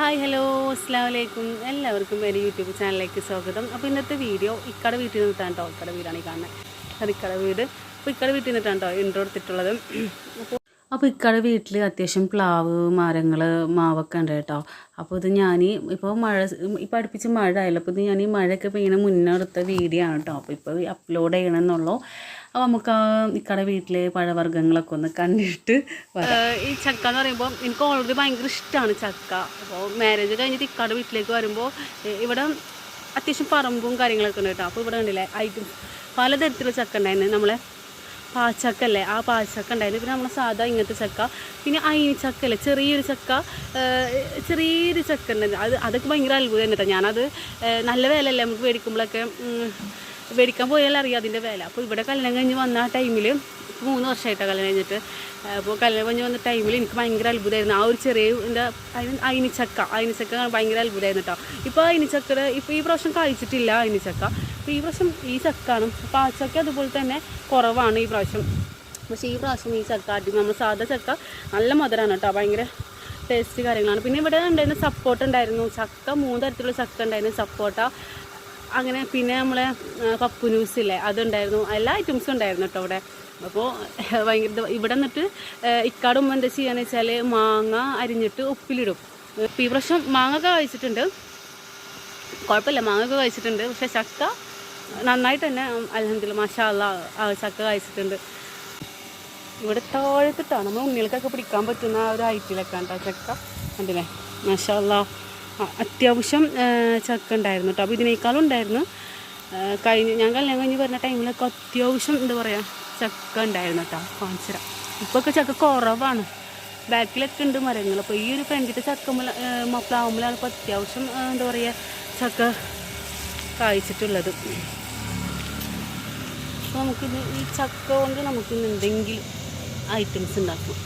Hi hello അസ്സാം വലൈക്കും എല്ലാവർക്കും എന്റെ യൂട്യൂബ് ചാനലിലേക്ക് സ്വാഗതം. അപ്പോൾ ഇന്നത്തെ വീഡിയോ ഇക്കട വീട്ടിൽ നിന്നിട്ടാണ് കേട്ടോ ഇക്കട വീടാണ് ഈ കാണുന്നത്. അത് ഇക്കട വീട്. അപ്പോൾ ഇക്കട വീട്ടിൽ നിന്നിട്ടാണ് കേട്ടോ ഇൻട്രോ എടുത്തിട്ടുള്ളത്. അപ്പോൾ അപ്പോൾ ഇക്കട വീട്ടിൽ അത്യാവശ്യം പ്ലാവ് മരങ്ങൾ മാവൊക്കെ ഉണ്ട് കേട്ടോ. അപ്പോൾ ഇത് ഞാൻ ഇപ്പോൾ മഴ ഇപ്പോൾ അടുപ്പിച്ച് മഴ ആയല്ലോ അപ്പോൾ ഇത് ഞാൻ ഈ മഴയൊക്കെ പെയ്യുന്ന മുന്നേ എടുത്ത വീഡിയോ ആണ് കേട്ടോ. അപ്പോൾ ഇപ്പോൾ അപ്ലോഡ് ചെയ്യണമെന്നുള്ളൂ അപ്പോൾ നമുക്ക് ഇക്കടെ വീട്ടിലെ പഴവർഗങ്ങളൊക്കെ ഒന്ന് കണ്ടിട്ട് ഈ ചക്ക എന്ന് പറയുമ്പോൾ എനിക്ക് ഓൾറെഡി ഭയങ്കര ഇഷ്ടമാണ് ചക്ക. അപ്പോൾ മാരേജ് കഴിഞ്ഞിട്ട് ഇക്കടെ വീട്ടിലേക്ക് വരുമ്പോൾ ഇവിടെ അത്യാവശ്യം പറമ്പും കാര്യങ്ങളൊക്കെ ഉണ്ട് കേട്ടോ. അപ്പോൾ ഇവിടെ കണ്ടില്ലേ ഐറ്റം പലതരത്തിലുള്ള ചക്ക ഉണ്ടായിരുന്നു. നമ്മളെ പാച്ചക്ക അല്ലേ ആ പാച്ചക്ക ഉണ്ടായിരുന്നു പിന്നെ നമ്മുടെ സാധാ ഇങ്ങനത്തെ ചക്ക. പിന്നെ അയിനിച്ചക്ക ചക്ക അല്ലേ ചെറിയൊരു ചക്ക ചെറിയൊരു ചക്ക ഉണ്ടായിരുന്നു അത് അതൊക്കെ ഭയങ്കര അത്ഭുതം കേട്ടോ. ഞാനത് നല്ല വിലയല്ലേ നമുക്ക് മേടിക്കുമ്പോഴൊക്കെ മേടിക്കാൻ പോയാൽ അറിയാം അതിന്റെ വില. അപ്പോൾ ഇവിടെ കല്യാണം കഴിഞ്ഞ് വന്ന ആ ടൈമിൽ മൂന്ന് വർഷമായിട്ടാണ് കല്യാണം കഴിഞ്ഞിട്ട്. അപ്പോൾ കല്യാണം കഴിഞ്ഞ് വന്ന ടൈമിൽ എനിക്ക് ഭയങ്കര അത്ഭുതമായിരുന്നു. ആ ഒരു ചെറിയ എന്റെ അതിന് അയിനിച്ചക്ക അയിനിച്ചക്ക ഭയങ്കര അത്ഭുതമായിരുന്നു കേട്ടോ. ഇപ്പോൾ അയിനിച്ചക്കയുടെ ഇപ്പോൾ ഈ പ്രാവശ്യം കഴിച്ചിട്ടില്ല അയിനിച്ചക്ക അപ്പോൾ ഈ പ്രാവശ്യം ഈ ചക്കാണ് അപ്പോൾ ആ ചക്ക അതുപോലെ തന്നെ കുറവാണ് ഈ പ്രാവശ്യം. പക്ഷേ ഈ പ്രാവശ്യം ഈ ചക്ക അടി നമ്മൾ സാധാ ചക്ക നല്ല മധുരമാണ് കേട്ടോ ഭയങ്കര ടേസ്റ്റ് കാര്യങ്ങളാണ്. പിന്നെ ഇവിടെ ഉണ്ടായിരുന്ന സപ്പോർട്ട് ഉണ്ടായിരുന്നു ചക്ക മൂന്ന് തരത്തിലുള്ള ചക്ക ഉണ്ടായിരുന്നു സപ്പോർട്ട അങ്ങനെ പിന്നെ നമ്മളെ പപ്പു ന്യൂസ് ഇല്ലേ അതുണ്ടായിരുന്നു എല്ലാ ഐറ്റംസും ഉണ്ടായിരുന്നു കേട്ടോ അവിടെ അപ്പോൾ ഭയങ്കര ഇവിടെ നിന്നിട്ട് ഇക്കാട് എന്താ ചെയ്യാന്ന് വെച്ചാൽ മാങ്ങ അരിഞ്ഞിട്ട് ഉപ്പിലിടും. ഇപ്പോൾ ഈ പ്രാവശ്യം മാങ്ങ ഒക്കെ കഴിച്ചിട്ടുണ്ട് കുഴപ്പമില്ല മാങ്ങ ഒക്കെ കഴിച്ചിട്ടുണ്ട് പക്ഷെ ചക്ക നന്നായിട്ട് തന്നെ അലഹദില്ല മാഷാ അല്ലാ ചക്ക കഴിച്ചിട്ടുണ്ട് ഇവിടെ താഴത്തിട്ടാണ് നമ്മൾ ഉണ്ണികൾക്കൊക്കെ പിടിക്കാൻ പറ്റുന്ന ആ ഒരു ഹൈറ്റിലൊക്കെ കേട്ടോ ചക്ക. കണ്ടില്ലേ? മഷാല്ല അത്യാവശ്യം ചക്ക ഉണ്ടായിരുന്നു കേട്ടോ അപ്പോൾ ഇതിനേക്കാളും ഉണ്ടായിരുന്നു. കഴിഞ്ഞ് ഞാൻ കല്യാണം കഴിഞ്ഞ് വരുന്ന ടൈമിലൊക്കെ അത്യാവശ്യം എന്താ പറയുക ചക്ക ഉണ്ടായിരുന്നു കേട്ടോ പാഞ്ചര ഇപ്പോഴൊക്കെ ചക്ക കുറവാണ്. ബാക്കിലൊക്കെ ഉണ്ട് മരങ്ങൾ. അപ്പോൾ ഈ ഒരു പെൺകിട്ട് ചക്ക പ്ലാവുമ്മലാണ് ഇപ്പോൾ അത്യാവശ്യം എന്താ പറയുക ചക്ക കായ്ച്ചിട്ടുള്ളത്. അപ്പോൾ നമുക്കിത് ഈ ചക്ക കൊണ്ട് നമുക്കിന്ന് എന്തെങ്കിലും ഐറ്റംസ് ഉണ്ടാക്കാം.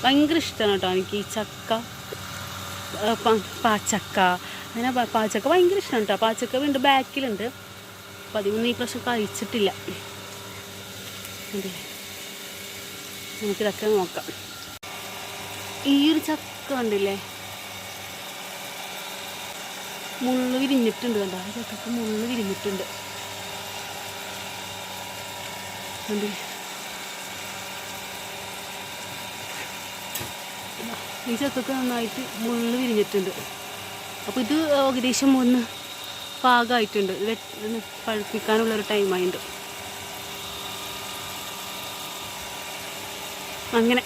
ഭയങ്കര ഇഷ്ടമാണ് കേട്ടോ എനിക്ക് ഈ ചക്ക പാച്ചക്ക അങ്ങനെ പാച്ചക്ക ഭയങ്കര ഇഷ്ടമാണ് കേട്ടോ. പാച്ചക്ക വീണ്ടും ബാക്കിലുണ്ട്. അപ്പോൾ അതിമൊന്നും ഈ പ്രാവശ്യം കഴിച്ചിട്ടില്ല? നമുക്കിതൊക്കെ നോക്കാം. ഈ ഒരു ചക്ക ഉണ്ടല്ലേ മുള്ളു വിരിഞ്ഞിട്ടുണ്ട് കണ്ടോ? ആ ചക്കക്ക് മുള്ളു വിരിഞ്ഞിട്ടുണ്ട് കണ്ടില്ലേ ഈ ചക്കൊക്കെ നന്നായിട്ട് മുള്ള് വിരിഞ്ഞിട്ടുണ്ട്. അപ്പോൾ ഇത് ഏകദേശം ഒന്ന് പാകമായിട്ടുണ്ട് പഴുപ്പിക്കാനുള്ളൊരു ടൈമായിട്ടുണ്ട് അങ്ങനെ.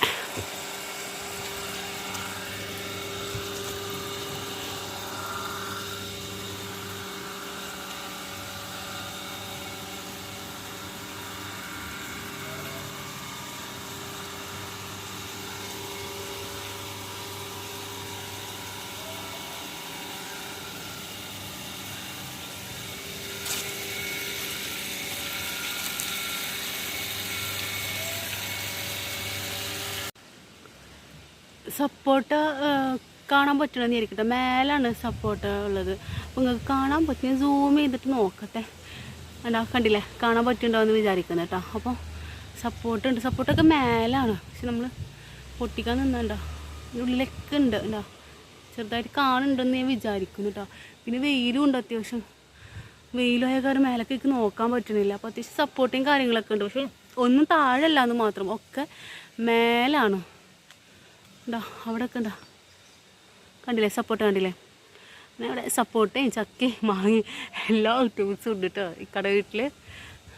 സപ്പോട്ട കാണാൻ പറ്റണമെന്ന് ഇരിക്കട്ടെ മേലാണ് സപ്പോർട്ട് ഉള്ളത്. അപ്പോൾ നിങ്ങൾക്ക് കാണാൻ പറ്റുന്ന സൂം ചെയ്തിട്ട് നോക്കട്ടെ. അല്ല കണ്ടില്ലേ? കാണാൻ പറ്റുന്നുണ്ടോ എന്ന് വിചാരിക്കുന്നത് കേട്ടോ അപ്പോൾ സപ്പോർട്ട് ഉണ്ട് സപ്പോർട്ടൊക്കെ മേലാണ്. പക്ഷെ നമ്മൾ പൊട്ടിക്കാൻ നിന്നുണ്ടോ. ഉള്ളിലൊക്കെ ഉണ്ട് ഉണ്ടോ ചെറുതായിട്ട് കാണുന്നുണ്ടെന്ന് ഞാൻ വിചാരിക്കുന്നു കേട്ടോ പിന്നെ വെയിലും ഉണ്ട് അത്യാവശ്യം. വെയിലായ കാരണം മേലക്കേക്ക് നോക്കാൻ പറ്റണില്ല. അപ്പോൾ അത്യാവശ്യം സപ്പോർട്ടിങ് കാര്യങ്ങളൊക്കെ ഉണ്ട്. പക്ഷെ ഒന്നും താഴെയല്ല എന്ന് മാത്രം. ഒക്കെ മേലാണ്. ഉണ്ടോ അവിടെയൊക്കെ ഉണ്ടോ കണ്ടില്ലേ? സപ്പോർട്ട് കണ്ടില്ലേ? പിന്നെ അവിടെ സപ്പോർട്ടേയും ചക്കയും മാങ്ങയും എല്ലാ ഐറ്റംസും ഉണ്ട് കേട്ടോ ഈ കട വീട്ടിൽ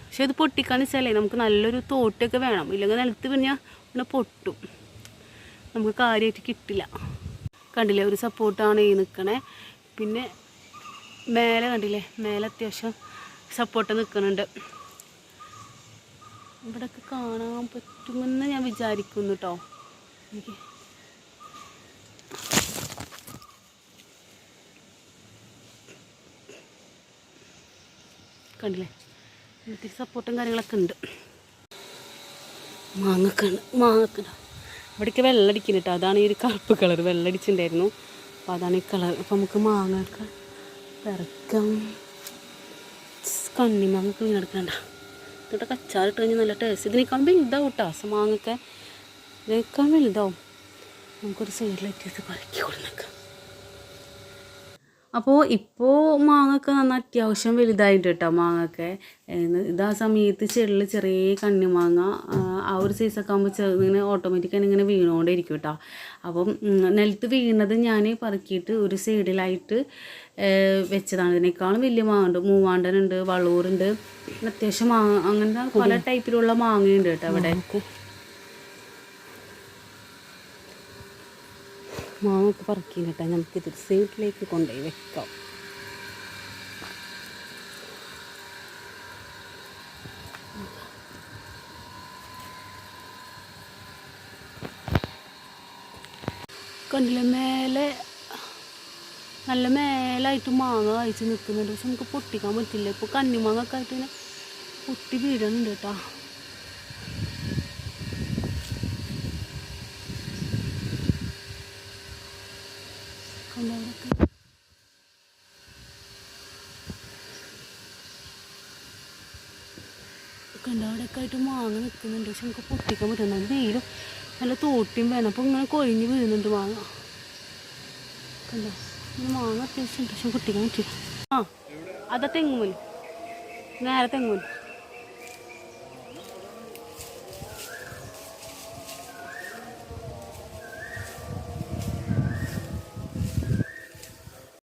പക്ഷെ ഇത് പൊട്ടിക്കാന്ന് വെച്ചാലേ നമുക്ക് നല്ലൊരു തോട്ടൊക്കെ വേണം. ഇല്ലെങ്കിൽ നിലത്ത് പിന്നെ പിന്നെ പൊട്ടും. നമുക്ക് കാര്യമായിട്ട് കിട്ടില്ല. കണ്ടില്ലേ? ഒരു സപ്പോർട്ടാണ് ഈ നിൽക്കണേ പിന്നെ മേലെ കണ്ടില്ലേ? മേലെ അത്യാവശ്യം സപ്പോർട്ട് നിൽക്കുന്നുണ്ട് ഇവിടെയൊക്കെ കാണാൻ പറ്റുമെന്ന് ഞാൻ വിചാരിക്കുന്നു കേട്ടോ എനിക്ക് കണ്ടില്ലേ? ഒത്തിരി സപ്പോർട്ടും കാര്യങ്ങളൊക്കെ ഉണ്ട്. മാങ്ങക്കാണ് മാങ്ങക്കുണ്ട് ഇവിടേക്ക് വെള്ളടിക്കുന്നു കേട്ടോ അതാണ് ഈ ഒരു കറുപ്പ് കളർ വെള്ളടിച്ചിട്ടുണ്ടായിരുന്നു അപ്പോൾ അതാണ് ഈ കളർ അപ്പോൾ നമുക്ക് മാങ്ങയൊക്കെ പിറക്കാം കണ്ണിമാങ്ങൊക്കെ വീണെടുക്കണ്ട എന്നിട്ട് കച്ചാറിട്ട് കഴിഞ്ഞാൽ നല്ല ടേസ്റ്റ് ഇതിനേക്കാളും വലുതാവും കേട്ടോ മാങ്ങൊക്കെ ഇതിനേക്കാളും വലുതാവും. നമുക്കൊരു സൈഡിലേക്ക് ഇത് പറക്കി കൊടുന്നേക്കാം. അപ്പോൾ ഇപ്പോൾ മാങ്ങൊക്കെ നന്ന അത്യാവശ്യം വലുതായിട്ട് കേട്ടോ മാങ്ങൊക്കെ ഇതാ സമയത്ത് ചെള്ളിൽ ചെറിയ കണ്ണി മാങ്ങ ആ ഒരു സൈസൊക്കെ ആകുമ്പോൾ ചെറുങ്ങനെ ഓട്ടോമാറ്റിക്കായി ഇങ്ങനെ വീണുകൊണ്ടിരിക്കും കേട്ടോ അപ്പം നിലത്ത് വീണത് ഞാൻ പറക്കിയിട്ട് ഒരു സൈഡിലായിട്ട് വെച്ചതാണ്. ഇതിനേക്കാളും വലിയ മാങ്ങ ഉണ്ട് മൂവാണ്ടനുണ്ട് വളൂറുണ്ട്. അത്യാവശ്യം മാങ്ങ അങ്ങനത്തെ പല ടൈപ്പിലുള്ള മാങ്ങയുണ്ട് കേട്ടോ അവിടെ മാങ്ങൊക്കെ പറക്കി കേട്ടോ. നമുക്കിത് സൈഡിലേക്ക് കൊണ്ടുപോയി വെക്കാം. കണ്ടില്ല? മേലെ നല്ല മേലായിട്ട് മാങ്ങ കഴിച്ച് നിൽക്കുന്നുണ്ട് പക്ഷെ നമുക്ക് പൊട്ടിക്കാൻ പറ്റില്ല. ഇപ്പോൾ കന്നിമാങ്ങ ആയിട്ട് ഇങ്ങനെ പൊട്ടി വീഴുന്നുണ്ട് കേട്ടോ. കണ്ടോ അവിടെയൊക്കെ? കണ്ടോ അവിടെയൊക്കെ ആയിട്ട് മാങ്ങ നിൽക്കുന്നുണ്ട്. പക്ഷെ നമുക്ക് പൊട്ടിക്കാൻ പറ്റുന്നുണ്ട് വെയിലും നല്ല തോട്ടിയും വേണം. അപ്പോൾ ഇങ്ങനെ കൊഴിഞ്ഞ് വീഴുന്നുണ്ട് മാങ്ങ. കണ്ടോ? മാങ്ങ അത്യാവശ്യം പക്ഷെ പൊട്ടിക്കാൻ പറ്റില്ല. ആ അതാ തെങ്ങുമുൻ നേരെ തെങ്ങുമൽ.